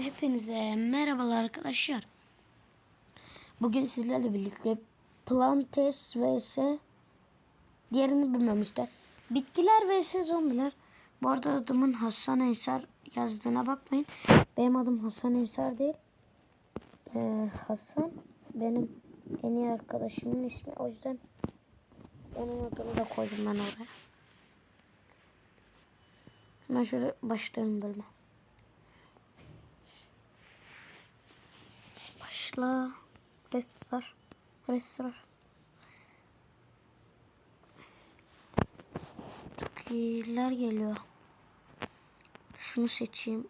Hepinize merhabalar arkadaşlar. Bugün sizlerle birlikte Plantes vs diğerini bilmem işte. Bitkiler vs zombiler. Bu arada adımın Hasan Ensar yazdığına bakmayın. Benim adım Hasan Ensar değil. Ee, Hasan benim en iyi arkadaşımın ismi. O yüzden onun adını da koydum ben oraya. Hemen şöyle başlayalım bölüme. Başla. Restart. Restart. Çok iyiler geliyor. Şunu seçeyim.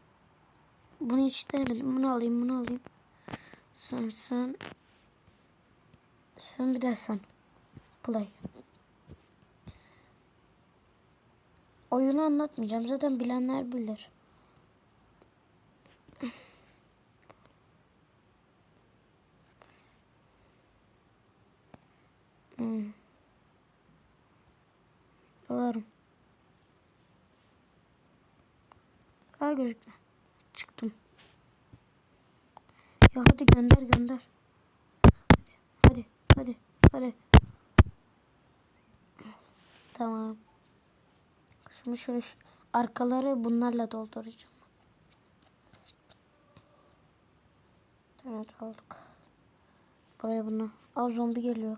Bunu hiç denemedim. Bunu alayım, bunu alayım. Sen, sen. Sen bir de sen. Play. Oyunu anlatmayacağım. Zaten bilenler bilir. Hmm. Alırım. Aa gözükme. Çıktım. Ya hadi gönder gönder. Hadi hadi hadi. Tamam. Şimdi şöyle şu arkaları bunlarla dolduracağım. Evet aldık. Buraya bunu. Aa zombi geliyor.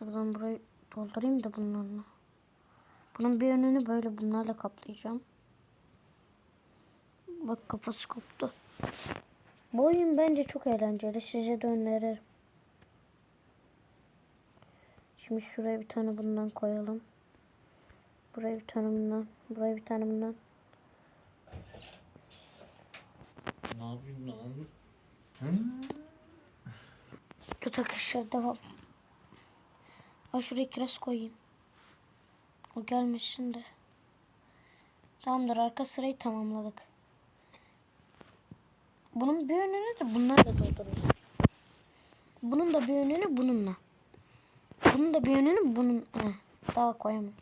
Şuradan burayı doldurayım da bunlarla. Bunun bir önünü böyle bunlarla kaplayacağım. Bak kafası koptu. Bu oyun bence çok eğlenceli. Size de öneririm. Şimdi şuraya bir tane bundan koyalım. Buraya bir tane bundan. Buraya bir tane bundan. Ne yapayım lan? Evet arkadaşlar devam. Ay şuraya kiraz koyayım. O gelmesin de. Tamamdır arka sırayı tamamladık. Bunun bir önünü de bunlarla doldururuz. Bunun da bir önünü bununla. Bunun da bir önünü bunun. Heh, daha koyamam.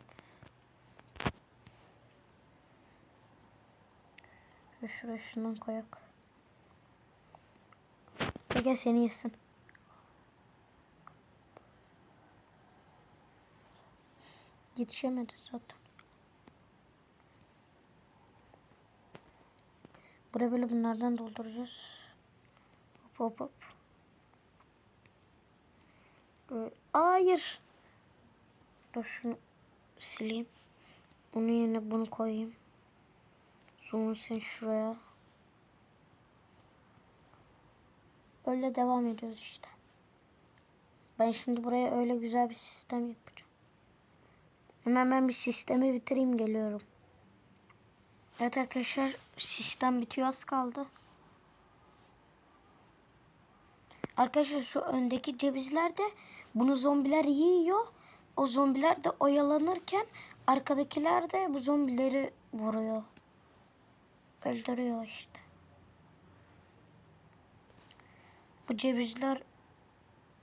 Şuraya şundan koyak. Gel seni yesin. Yetişemedi zaten. Buraya böyle bunlardan dolduracağız. Hop hop hop. Hayır. Dur şunu sileyim. Onun yerine bunu koyayım. Sonra sen şuraya. Öyle devam ediyoruz işte. Ben şimdi buraya öyle güzel bir sistem yapacağım. Hemen ben bir sistemi bitireyim geliyorum. Evet arkadaşlar sistem bitiyor az kaldı. Arkadaşlar şu öndeki cevizler de bunu zombiler yiyor. O zombiler de oyalanırken arkadakiler de bu zombileri vuruyor. Öldürüyor işte. Bu cevizler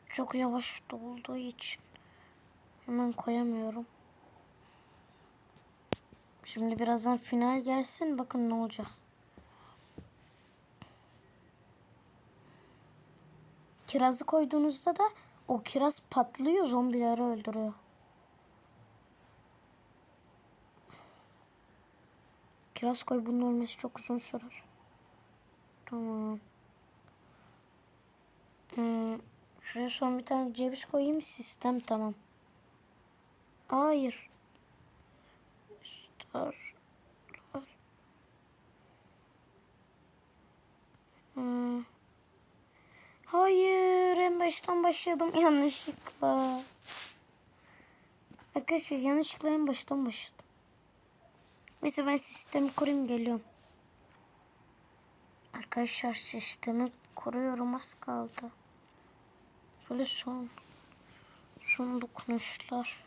çok yavaş dolduğu için hemen koyamıyorum. Şimdi birazdan final gelsin. Bakın ne olacak. Kirazı koyduğunuzda da o kiraz patlıyor. Zombileri öldürüyor. Kiraz koy bunun ölmesi çok uzun sürer. Tamam. Hmm, şuraya son bir tane ceviz koyayım. Sistem tamam. Hayır. Star. Hmm. Hayır, en baştan başladım yanlışlıkla. Arkadaşlar yanlışlıkla en baştan başladım. Neyse ben sistemi kurayım geliyorum. Arkadaşlar sistemi kuruyorum az kaldı. Şöyle son son dokunuşlar.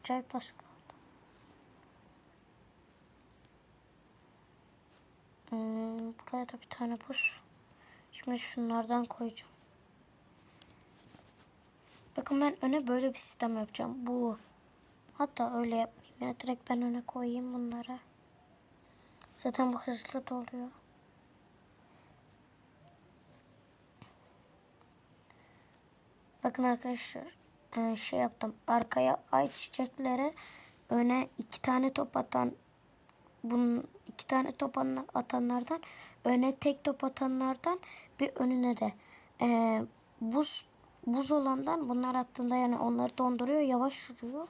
Acayip az. Buraya da bir tane buz. Şimdi şunlardan koyacağım. Bakın ben öne böyle bir sistem yapacağım. Bu Hatta öyle yapmayayım ya. Direkt ben öne koyayım bunları. Zaten bu hızlı doluyor. Bakın arkadaşlar e, şey yaptım. Arkaya ay çiçekleri öne iki tane top atan bunun iki tane top atan- atanlardan öne tek top atanlardan bir önüne de e, buz buz olandan bunlar attığında yani onları donduruyor yavaş vuruyor.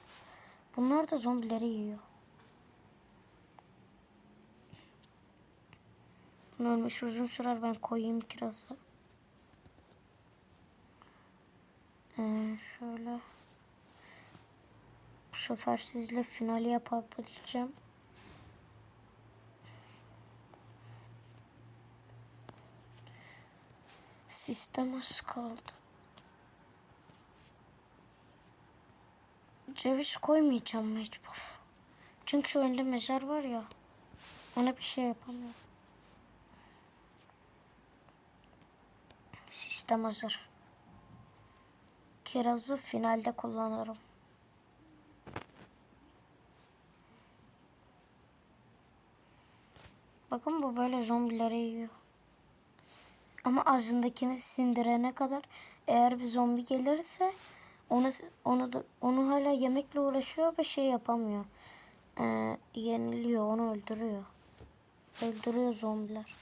Bunlar da zombileri yiyor. Bunu ölmüş uzun sürer ben koyayım kirazı. Ee, şöyle bu sefer sizle finali yapabileceğim. Sistem az kaldı. Ceviz koymayacağım mecbur. Çünkü şu önde mezar var ya. Ona bir şey yapamıyorum. Sistem hazır. Kirazı finalde kullanırım. Bakın bu böyle zombileri yiyor. Ama ağzındakini sindirene kadar eğer bir zombi gelirse onu onu da onu hala yemekle uğraşıyor ve şey yapamıyor. Ee, yeniliyor, onu öldürüyor. Öldürüyor zombiler.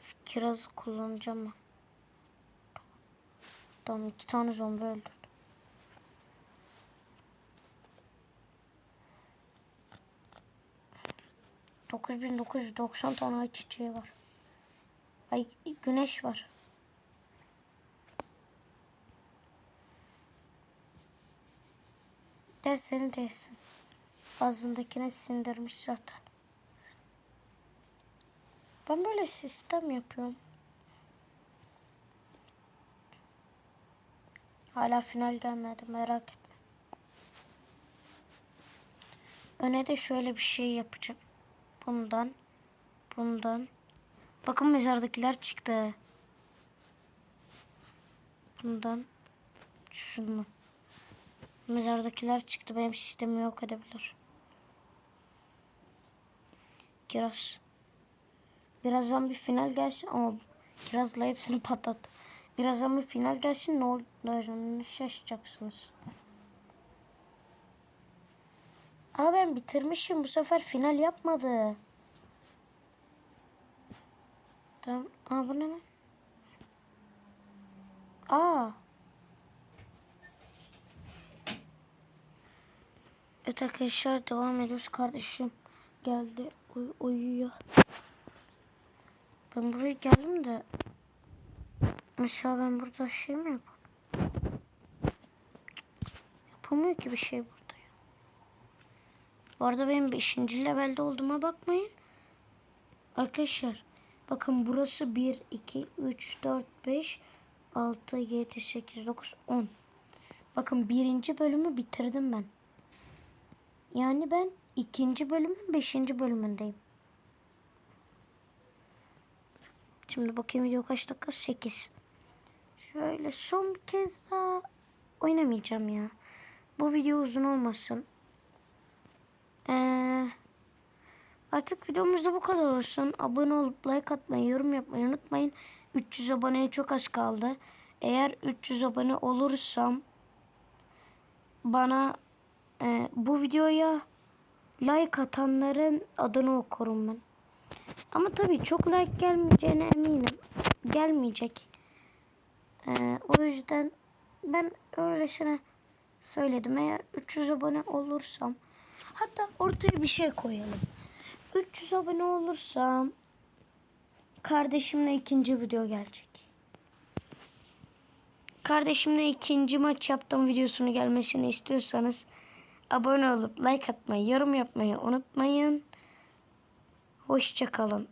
Şu kirazı kullanacağım ben. Tamam iki tane zombi öldürdüm. Dokuz bin dokuz yüz doksan tane ay çiçeği var. Ay güneş var. De seni değsin. Ağzındakini sindirmiş zaten. Ben böyle sistem yapıyorum. Hala final gelmedi merak etme. Öne de şöyle bir şey yapacağım. Bundan, bundan. Bakın mezardakiler çıktı. Bundan, şunu. Mezardakiler çıktı. Benim sistemi yok edebilir. Kiraz. Birazdan bir final gelsin ama kirazla hepsini patlat. Birazdan bir final gelsin ne olduğunu şaşacaksınız. Aa ben bitirmişim. Bu sefer final yapmadı. Tamam. Aa bu ne lan? Aa. Evet arkadaşlar devam ediyoruz. Kardeşim geldi. Uy uyuyor. Ben buraya geldim de mesela ben burada şey mi yapayım? Yapamıyor ki bir şey ya. Bu arada benim 5. levelde olduğuma bakmayın. Arkadaşlar bakın burası 1, 2, 3, 4, 5, 6, 7, 8, 9, 10. Bakın birinci bölümü bitirdim ben. Yani ben ikinci bölümün beşinci bölümündeyim. Şimdi bakayım video kaç dakika? 8. Şöyle son bir kez daha oynamayacağım ya. Bu video uzun olmasın. Ee, artık videomuzda bu kadar olsun. Abone olup like atmayı, yorum yapmayı unutmayın. 300 aboneye çok az kaldı. Eğer 300 abone olursam bana e, bu videoya like atanların adını okurum ben. Ama tabii çok like gelmeyeceğine eminim. Gelmeyecek. Ee, o yüzden ben öylesine söyledim. Eğer 300 abone olursam hatta ortaya bir şey koyalım. 300 abone olursam kardeşimle ikinci video gelecek. Kardeşimle ikinci maç yaptığım videosunu gelmesini istiyorsanız abone olup like atmayı, yorum yapmayı unutmayın. Hoşça kalın.